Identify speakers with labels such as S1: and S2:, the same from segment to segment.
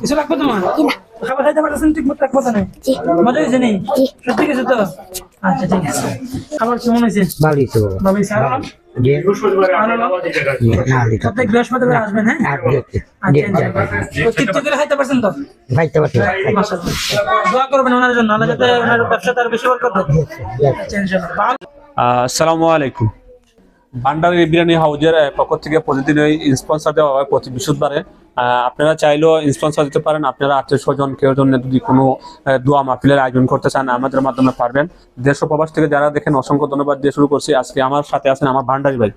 S1: কিছু লাগবে তোমার খাবার খাইতে পারতেছেন ঠিক মতো মজা হয়েছে নেই সত্যি কিছু তো? আচ্ছা ঠিক আছে। খাবার কেমন হয়েছে?
S2: ভালোই তো।
S1: বাবু স্যার
S2: জি।
S1: প্রত্যেক বৃহস্পতিবার আসবেন হ্যাঁ?
S2: আর দিতে
S1: তো তৃপ্তি করে খাইতে পারছেন তো?
S2: খাইতে পারছি।
S1: দোয়া করবেন ওনার জন্য আল্লাহ যাতে ওনার ব্যবসা তার বেশি বরকত দেয় ইনশাআল্লাহ। ভালো
S3: আহ, আসসালামু আলাইকুম। বিরিয়ানি হাউজের পক্ষ থেকে প্রতিদিন স্পন্সর দেওয়া হয় প্রতি বৃহস্পতিবারে। আপনারা চাইলেও স্পন্সর দিতে পারেন। আপনারা আত্মীয় স্বজন কেউ জন্য যদি কোনো দোয়া মাহফিলের আয়োজন করতে চান আমাদের মাধ্যমে পারবেন। দেশ প্রবাস থেকে যারা দেখেন অসংখ্য ধন্যবাদ দিয়ে শুরু করছি। আজকে আমার সাথে আছেন আমার ভান্ডারি ভাই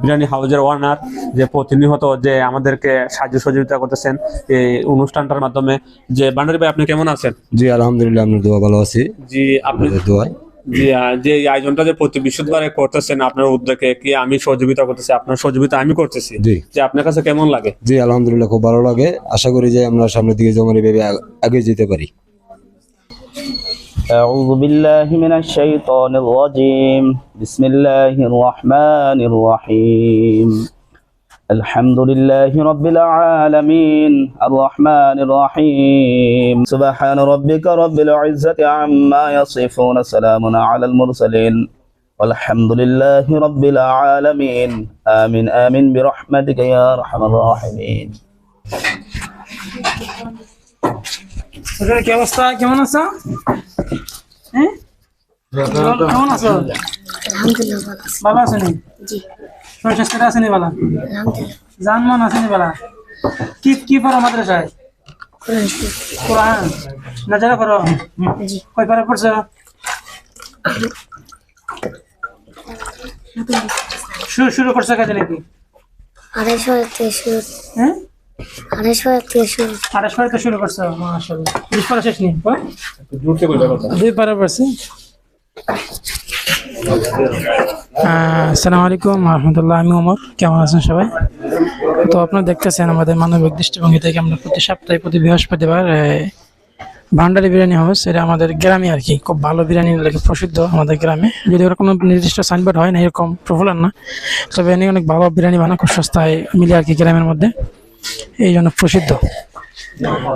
S3: বিরিয়ানি হাউজের ওয়ার্নার যে প্রতিনিয়ত যে আমাদেরকে সাহায্য সহযোগিতা করতেছেন এই অনুষ্ঠানটার মাধ্যমে। যে ভান্ডারি ভাই আপনি কেমন আছেন?
S4: জি আলহামদুলিল্লাহ আপনার দোয়া ভালো আছি।
S3: জি আপনি
S4: দোয়ায়।
S3: জি আহ, যে এই আয়োজনটা যে প্রতি বৃহস্পতিবারে করতেছেন আপনার উদ্যোগে কি আমি সহযোগিতা করতেছি আপনার সহযোগিতা আমি করতেছি
S4: জি
S3: যে আপনার কাছে কেমন লাগে
S4: জি আলহামদুলিল্লাহ খুব ভালো লাগে আশা করি যে আমরা সামনের দিকে যেমন এইভাবে আগ- আগে যেতে পারি
S5: أعوذ بالله من الشيطان الرجيم بسم الله الرحمن الرحيم الحمد لله رب العالمين الرحمن الرحيم سبحان ربك رب العزة عما يصفون سلام على المرسلين والحمد لله رب العالمين آمين آمين برحمتك يا أرحم الراحمين
S1: ওদের কি অবস্থা কেমন আছো হ্যাঁ কেমন- কেমন আছো
S6: আলহামদুলিল্লাহ ভালো আছি
S1: ভালো আছো নি
S6: জি
S1: শরীর স্বাস্থ্য আছে নি বালা? জান মন আছে নি বালা? কি কি পড়ো মাদ্রাসায়?
S6: কোরআন।
S1: কোরআন নাজারা পড়ো?
S6: জি
S1: কয় পারা পড়ছো? শুরু শুরু করছ কাজে নাকি?
S6: আড়াইশো থেকে শুরু
S1: হ্যাঁ?
S6: আড়াইশো থেকে শুরু
S1: আঠাশ পারা শুরু করছ মাশাআল্লাহ। বিশ পারা শেষ নেই দুই পারা পড়ছি। আসসালামু আলাইকুম, রহমতুল্লাহ, আমি ওমর। কেমন আছেন সবাই? তো আপনারা দেখতেছেন আমাদের মানবিক দৃষ্টিভঙ্গি থেকে আমরা প্রতি সপ্তাহে, প্রতি বৃহস্পতিবার ভান্ডারি বিরিয়ানি হাউস। এটা আমাদের গ্রামে আর কি, খুব ভালো বিরিয়ানি লাগে প্রসিদ্ধ আমাদের গ্রামে। যদি ওরা কোনো নির্দিষ্ট সাইনবোর্ড হয় না, এরকম প্রফুলার না। তবে এনে অনেক ভালো বিরিয়ানি বানা খুব সস্তায় মিলে আর কি গ্রামের মধ্যে। এই জন্য প্রসিদ্ধ।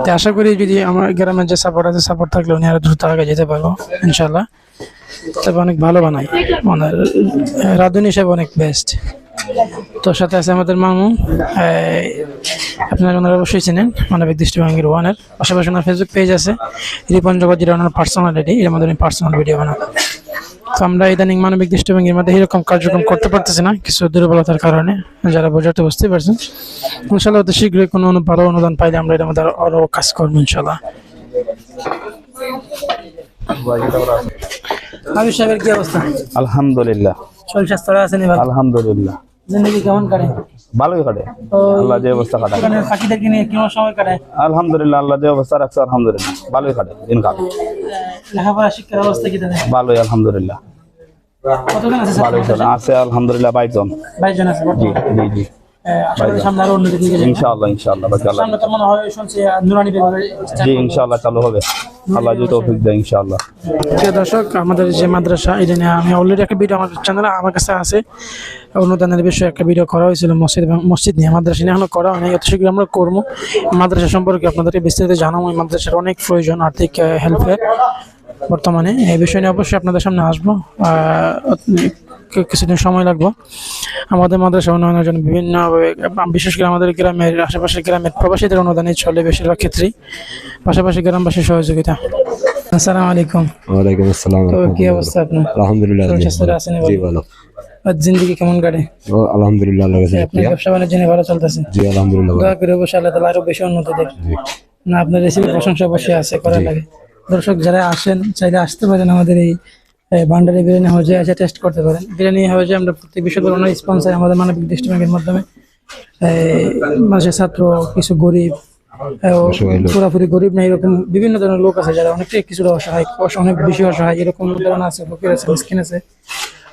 S1: তো আশা করি যদি আমার গ্রামের যে সাপোর্ট আছে সাপোর্ট থাকলে উনি আরও দ্রুত আগে যেতে পারব ইনশাল্লাহ তবে অনেক ভালো বানাই মানে রাঁধুনি হিসেবে অনেক বেস্ট তো সাথে আছে আমাদের মামু। আপনারা ওনারা অবশ্যই চেনেন। মানবিক দৃষ্টিভঙ্গির ওয়ানের পাশাপাশি ওনার ফেসবুক পেজ আছে। রিপন জগৎ যেটা ওনার পার্সোনাল আইডি এর মধ্যে পার্সোনাল ভিডিও বানান তো আমরা ইদানিং মানবিক দৃষ্টিভঙ্গির মধ্যে এরকম কার্যক্রম করতে পারতেছি না, কিছু দুর্বলতার কারণে। যারা বোঝাতে বুঝতে পারছেন। ইনশাল্লাহ অতি শীঘ্রই কোনো ভালো অনুদান পাইলে আমরা এটার মধ্যে আরো- আরও কাজ করব ইনশাল্লাহ হাবিব সাহেবের কি অবস্থা?
S5: আলহামদুলিল্লাহ।
S1: শরীর স্বাস্থ্য আছে নি
S5: আলহামদুলিল্লাহ।
S1: জিন্দগি কেমন কাটে?
S5: ভালোই কাটে। আল্লাহ যে অবস্থা
S1: ওখানে পাখিদেরকে নিয়ে কেমন সময় কাটায়?
S5: আলহামদুলিল্লাহ আল্লাহ যে অবস্থা রাখছে আলহামদুলিল্লাহ। ভালোই কাটে দিনকাল
S1: লেখাপড়া শিক্ষার অবস্থা কি তাদের?
S5: ভালোই আলহামদুলিল্লাহ।
S1: কতজন আছে
S5: আছে আলহামদুলিল্লাহ বাইশজন
S1: বাইশ জন আছে
S5: জি জি জি।
S1: আশা করি সামনে আরও উন্নতি দিকে যাবে।
S5: ইনশাআল্লাহ ইনশাআল্লাহ বাকি আল্লাহ
S1: সামনে তো মনে হয় শুনছি নুরানি
S5: জি ইনশাআল্লাহ চালু হবে। আল্লাহ যদি তৌফিক দেয়, ইনশাআল্লাহ।
S1: প্রিয় দর্শক, আমাদের যে মাদ্রাসা, এটা নিয়ে আমি অলরেডি একটা ভিডিও আমার চ্যানেলে আমার কাছে আছে। অনুদানের বিষয়ে একটা ভিডিও করা হয়েছিল, মসজিদ মসজিদ নিয়ে। মাদ্রাসা নিয়ে এখনও করা হয়নি এত শীঘ্র আমরা করব। মাদ্রাসা সম্পর্কে আপনাদেরকে বিস্তারিত জানাব। এই মাদ্রাসার অনেক প্রয়োজন, আর্থিক হেল্পের বর্তমানে এই বিষয় নিয়ে অবশ্যই আপনাদের সামনে আসব। কিছুদিন সময় লাগবে। আমাদের মাদ্রাসা উন্নয়নের জন্য বিভিন্ন বিশেষ করে আমাদের গ্রামের আশেপাশের গ্রামের প্রবাসীদের অনুদানে চলে বেশিরভাগ ক্ষেত্রেই। পাশাপাশি গ্রামবাসীর সহযোগিতা। আসসালামু আলাইকুম।
S4: ওয়ালাইকুম আসসালাম
S1: তো কি অবস্থা আপনার?
S4: আলহামদুলিল্লাহ
S1: আছেন
S4: জি
S1: ভালো? আর জিন্দগি কেমন কাটে?
S4: ও, আলহামদুলিল্লাহ আল্লাহ কাছে শুকরিয়া।
S1: ব্যবসা বাণিজ্য নিয়ে ভালো চলতেছে?
S4: জি আলহামদুলিল্লাহ।
S1: দয়া করে অবশ্যই আল্লাহ তালা আরও বেশি উন্নতি দেখ না আপনার রেসিপি প্রশংসা অবশ্যই আছে করা লাগে। দর্শক যারা আসেন চাইলে আসতে পারেন আমাদের এই ভান্ডারি বিরিয়ানি হাউজে এসে টেস্ট করতে পারেন। বিরিয়ানি হাউজে আমরা প্রত্যেক বিষয় অনেক স্পন্সার আমাদের মানবিক দৃষ্টিভঙ্গির মাধ্যমে মানুষের ছাত্র, কিছু গরিব পুরোপুরি গরিব না, এরকম বিভিন্ন ধরনের লোক আছে যারা অনেকটাই কিছুটা অসহায়, অস- অনেক বেশি অসহায়, এরকম উদাহরণ আছে, ফকির আছে, মিসকিন আছে।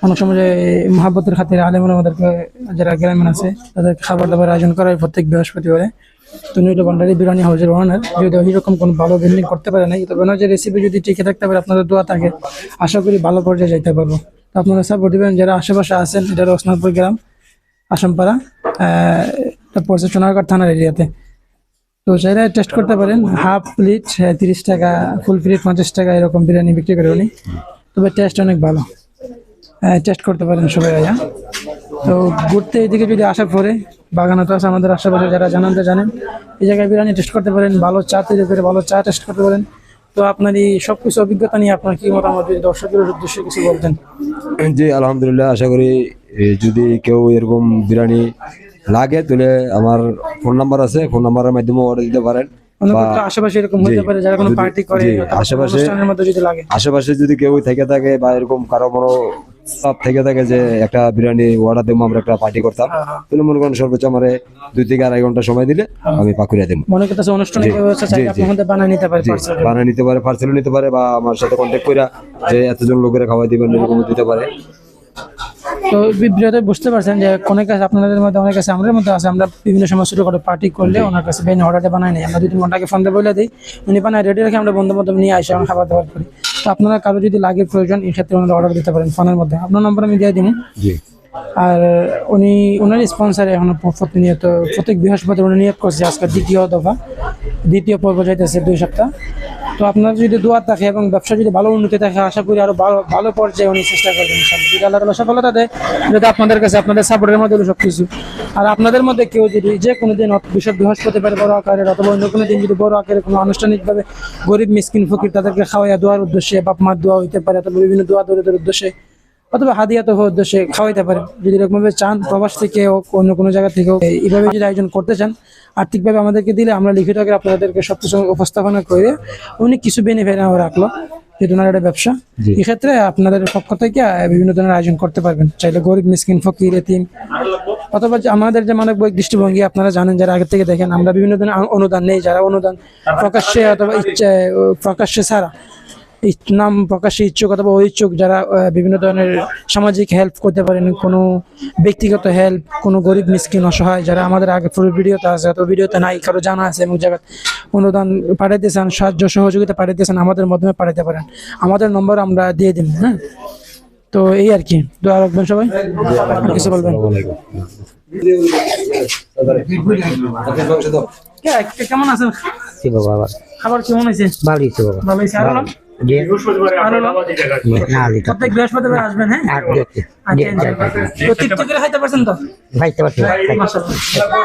S1: অনেক সময় মহাব্বতের খাতিরে আলেমরা আমাদেরকে, যারা গ্রামীণ আছে তাদের খাবার দাবার আয়োজন করা হয় প্রত্যেক বৃহস্পতিবারে। তো নীল ভান্ডারি বিরিয়ানি হাউসের ওনার যদি এরকম কোনো ভালো বিল্ডিং করতে পারে নাই, তবে ওনার যে রেসিপি যদি টিকে থাকতে পারে, আপনাদের দোয়া থাকে। আশা করি ভালো পর্যায়ে যাইতে পারব। তো আপনারা সাপোর্ট দিবেন, যারা আশেপাশে আছেন, এটা রসনাথপুর গ্রাম, আসামপাড়া এটা পড়ছে সোনারগড় থানার এরিয়াতে। তো চাইলে টেস্ট করতে পারেন হাফ প্লেট তিরিশ টাকা ফুল প্লেট পঞ্চাশ টাকা, এরকম বিরিয়ানি বিক্রি করে উনি। তবে টেস্ট অনেক ভালো। টেস্ট করতে পারেন সবাই আয়া তো ঘুরতে এদিকে যদি আসার পরে বাগানে তো আছে আমাদের আশেপাশে যারা জানান তো জানেন। এই জায়গায় বিরিয়ানি টেস্ট করতে পারেন ভালো চা তৈরি করে ভালো চা টেস্ট করতে পারেন। তো আপনার এই সব কিছু অভিজ্ঞতা নিয়ে আপনার কি মতামত? দর্শকের উদ্দেশ্যে কিছু বলতেন।
S4: জি আলহামদুলিল্লাহ আশা করি যদি কেউ এরকম বিরিয়ানি লাগে তাহলে আমার ফোন নাম্বার আছে। ফোন নাম্বারের মাধ্যমে অর্ডার দিতে পারেন।
S1: আশেপাশে এরকম হতে পারে যারা কোনো পার্টি করে
S4: আশেপাশে- আশেপাশে যদি কেউ থেকে থাকে বা এরকম কারও কোনো চাপ থেকে থাকে যে একটা বিরিয়ানি অর্ডার দেবো আমরা একটা পার্টি করতাম।
S1: হ্যাঁ, হ্যাঁ।
S4: তাহলে মনে করেন সর্বোচ্চ আমার দুই থেকে আড়াই ঘণ্টা সময় দিলে আমি পাকুড়িয়া দেবো।
S1: মনে করতেছে বানিয়ে নিতে পারে
S4: নিতে পারে পার্সেলও নিতে পারে বা আমার সাথে কন্ট্যাক্ট করে যে এতজন লোকেরা খাওয়াই দিবেন এরকম দিতে পারে।
S1: তো ভিডিওতে বুঝতে পারছেন যে অনেক কাছে আপনাদের মধ্যে অনেক কাছে আমাদের মধ্যে আছে। আমরা বিভিন্ন সময় শুরু করে পার্টি করলে ওনার কাছে বেন অর্ডারটা বানাই নেই। আমরা দুই তিন ঘণ্টা আগে ফোন দিয়ে বলে দিই উনি বানায় রেডি রেখে আমরা বন্ধু বান্ধব নিয়ে আসি আমরা খাবার দাবার করি। আপনারা কারও যদি লাগে প্রয়োজন এই ক্ষেত্রে ওনারা অর্ডার দিতে পারেন ফোনের মধ্যে। আপনার নম্বর আমি দিয়ে দিব।
S4: জি।
S1: আর উনি ওনার স্পন্সারে এখন প্রতিনিয়ত প্রত্যেক বৃহস্পতি উনি নিয়োগ করছে আজকে দ্বিতীয় দফা। দ্বিতীয় পর্ব যাইতেছে দুই সপ্তাহ। তো আপনার যদি দোয়া থাকে এবং ব্যবসা যদি ভালো উন্নতি থাকে, আশা করি আরও ভালো ভালো পর্যায়ে উনি চেষ্টা করবেন যদি আল্লাহ তালা সফলতা দেয় যদি আপনাদের কাছে আপনাদের সাপোর্টের মধ্যে হলো সবকিছু। আর আপনাদের মধ্যে কেউ যদি যে কোনো দিন বিশপ বৃহস্পতিবার বড় আকারের অথবা অন্য কোনো দিন যদি বড় আকারের কোনো আনুষ্ঠানিকভাবে গরিব, মিসকিন, ফকির তাদেরকে খাওয়াইয়া দোয়ার উদ্দেশ্যে বাপ মার দোয়া হইতে পারে, অথবা বিভিন্ন দোয়া দরিদ্রের উদ্দেশ্যে অথবা হাদিয়া তো উদ্দেশ্যে খাওয়াইতে পারেন যদি এরকমভাবে চান প্রবাস থেকে হোক অন্য কোনো জায়গা থেকেও এইভাবে যদি আয়োজন করতে চান আর্থিকভাবে আমাদেরকে দিলে আমরা লিখিত আকারে আপনাদেরকে সব কিছু উপস্থাপনা করে উনি কিছু বেনিফিট আমার রাখল যেহেতু ওনার একটা ব্যবসা। এক্ষেত্রে আপনাদের পক্ষ থেকে বিভিন্ন ধরনের আয়োজন করতে পারবেন। চাইলে গরিব মিসকিন ফকির এতিম অথবা আমাদের যে দৃষ্টিভঙ্গি আপনারা জানেন যারা আগে থেকে দেখেন আমরা বিভিন্ন ধরনের অনুদান নেই যারা অনুদান প্রকাশ্যে অথবা ইচ্ছে প্রকাশ্যে ছাড়া। নাম প্রকাশ্যে ইচ্ছুক অথবা অইচ্ছুক যারা বিভিন্ন ধরনের সামাজিক হেল্প করতে পারেন কোনো ব্যক্তিগত হেল্প কোনো গরিব মিসকিন অসহায় যারা আমাদের আগে পুরো ভিডিওতে আছে অথবা ভিডিওতে নাই কারও জানা আছে এবং জায়গা অনুদান পাঠাইতে চান সাহায্য সহযোগিতা পাঠাইতে চান আমাদের মাধ্যমে পাঠাইতে পারেন। আমাদের নম্বর আমরা দিয়ে দিন হ্যাঁ? তো এই আর কি দোয়া রাখবেন সবাই। কিছু বলবেন? কে- কেমন আছেন? খাবার কেমন হয়েছে?
S2: ভালোই তো বাবা।
S1: ভালো হয়েছে। প্রত্যেক বৃহস্পতিবার আসবেন। হ্যাঁ? আচ্ছা।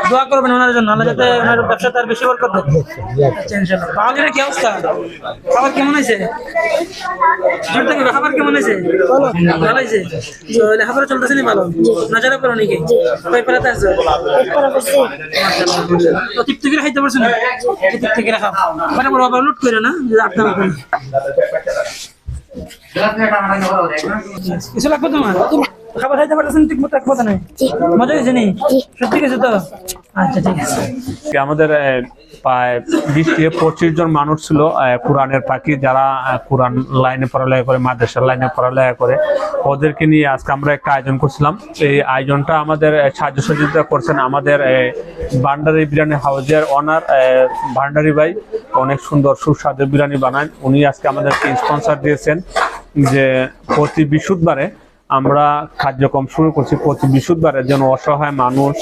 S1: দোয়া করবেন ওনার জন্য যাতে ওনার ব্যবসা তার বেশি বরকত আচ্ছা, ইনশাআল্লাহ। পাওয়ালির কি অবস্থা? খাবার কেমন হয়েছে? খাবার কেমন হয়েছে? ভালো। হয়েছে? তো লেখাপড়া চলতেছে নি ভালো? না করো নাকি? কই পারাতে আছো তো তৃপ্তি করে খাইতে পারছ না তৃপ্তি করে খাও। মানে বড় লুট করে না করে কিছু লাগবে তোমার? খাবার খাইতে পারতেছেন ঠিক মতো এক কথা নাই? মজা হয়েছে নি? সত্যি গেছে তো? আচ্ছা ঠিক আছে।
S3: আমাদের প্রায় বিশ থেকে পঁচিশ জন মানুষ ছিল কোরআনের পাখি যারা কোরআন লাইনে পড়ালেখা করে মাদ্রাসার লাইনে পড়ালেখা করে ওদেরকে নিয়ে আজকে আমরা একটা আয়োজন করছিলাম। এই আয়োজনটা আমাদের সাহায্য সহযোগিতা করছেন আমাদের ভান্ডারি বিরিয়ানি হাউজের অনার ভান্ডারি ভাই। অনেক সুন্দর সুস্বাদু বিরিয়ানি বানান উনি আজকে আমাদেরকে স্পন্সর দিয়েছেন যে প্রতি বিশুদ্ধবারে আমরা কার্যক্রম শুরু করছি। প্রতি বিশুদ্ধবারের জন্য অসহায় মানুষ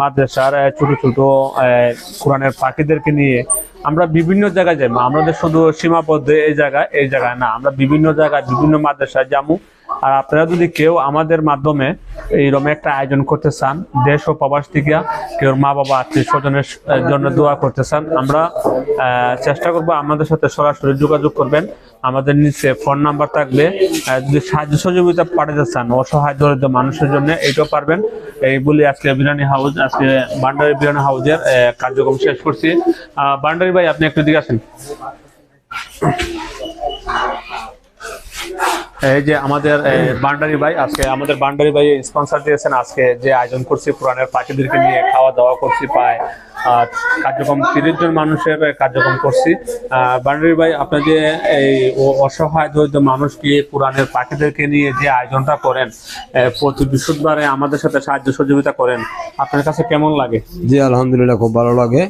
S3: মাদ্রাসার ছোট ছোট কোরআনের পাখিদেরকে নিয়ে আমরা বিভিন্ন জায়গায় যাই। আমাদের শুধু সীমাবদ্ধ এই জায়গায় এই জায়গায় না, আমরা বিভিন্ন জায়গায় বিভিন্ন মাদ্রাসায় যাব। আর আপনারা যদি কেউ আমাদের মাধ্যমে এইরকম একটা আয়োজন করতে চান, দেশ ও প্রবাস থেকে কেউ মা, বাবা, আত্মীয় স্বজনের জন্য দোয়া করতে চান, আমরা চেষ্টা করব আমাদের সাথে সরাসরি যোগাযোগ করবেন। আমাদের নিচে ফোন নাম্বার থাকবে। যদি সাহায্য সহযোগিতা পাঠাতে চান, অসহায়, দরিদ্র মানুষের জন্য এইটাও পারবেন। এই বলে আজকে বিরিয়ানি হাউস, আজকে বান্ডারি বিরিয়ানি হাউসের কার্যক্রম শেষ করছি। বান্ডারি ভাই, আপনি একটু দিকে আসেন। এই যে আমাদের বান্ডারি ভাই আজকে আমাদের বান্ডারি ভাই স্পন্সর দিয়েছেন আজকে যে আয়োজন করছি পুরানের পাখিদেরকে নিয়ে খাওয়া দাওয়া করছি প্রায় আহ, কার্যক্রম তিরিশ জন মানুষের কার্যক্রম করছি। বান্ডারি ভাই আপনার যে এই অসহায় দরিদ্র মানুষকে পুরানের পাখিদেরকে নিয়ে যে আয়োজনটা করেন প্রতি বৃহস্পতিবারে আমাদের সাথে সাহায্য সহযোগিতা করেন আপনার কাছে কেমন লাগে?
S4: জি আলহামদুলিল্লাহ খুব ভালো লাগে।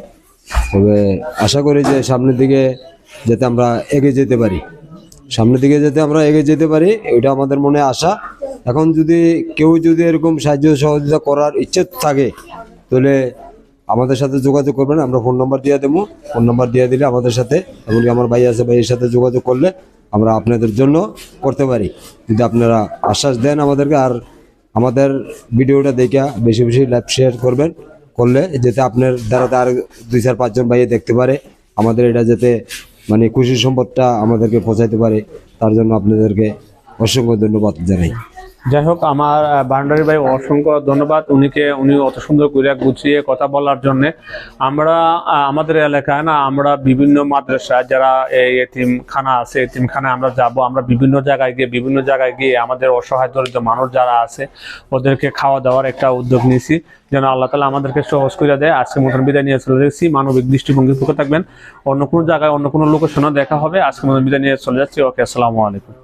S4: তবে আশা করি যে সামনের দিকে যাতে আমরা এগিয়ে যেতে পারি। সামনের দিকে যাতে আমরা এগিয়ে যেতে পারি, এটা আমাদের মনে আশা। এখন যদি কেউ যদি এরকম সাহায্য সহযোগিতা করার ইচ্ছে থাকে, তাহলে আমাদের সাথে যোগাযোগ করবেন, আমরা ফোন নাম্বার দিয়ে দেবো। ফোন নাম্বার দিয়ে দিলে আমাদের সাথে, এমনকি আমার ভাই আছে, ভাইয়ের সাথে যোগাযোগ করলে আমরা আপনাদের জন্য করতে পারি। যদি আপনারা আশ্বাস দেন আমাদেরকে, আর আমাদের ভিডিওটা দেখে বেশি বেশি লাইভ শেয়ার করবেন, করলে যাতে আপনার দ্বারা আর দুই চার পাঁচজন ভাইয়ে দেখতে পারে। আমাদের এটা যাতে মানে কৃষি সম্পদটা আমাদেরকে পৌঁছাইতে পারে তার জন্য আপনাদেরকে অসংখ্য ধন্যবাদ জানাই।
S3: যাই হোক আমার বান্ডারি ভাই, অসংখ্য ধন্যবাদ। উনিকে, উনি অত সুন্দর করে গুছিয়ে কথা বলার জন্য। আমরা আমাদের এলাকায় না, আমরা বিভিন্ন মাদ্রাসা যারা এই এতিমখানা আছে, এতিমখানায় আমরা যাব, আমরা বিভিন্ন জায়গায় গিয়ে, বিভিন্ন জায়গায় গিয়ে আমাদের অসহায় দরিদ্র মানুষ যারা আছে, ওদেরকে খাওয়া দাওয়ার একটা উদ্যোগ নিয়েছি। যেন আল্লাহ তালা আমাদেরকে সহজ করে দেয়। আজকে মতন বিদায় নিয়ে চলে যাচ্ছি। মানবিক দৃষ্টিভঙ্গি থাকবেন। অন্য কোনো জায়গায়, অন্য কোনো লোকের লোকেশনও দেখা হবে। আজকে মতন বিদায় নিয়ে চলে যাচ্ছি। ওকে, আসসালামু আলাইকুম।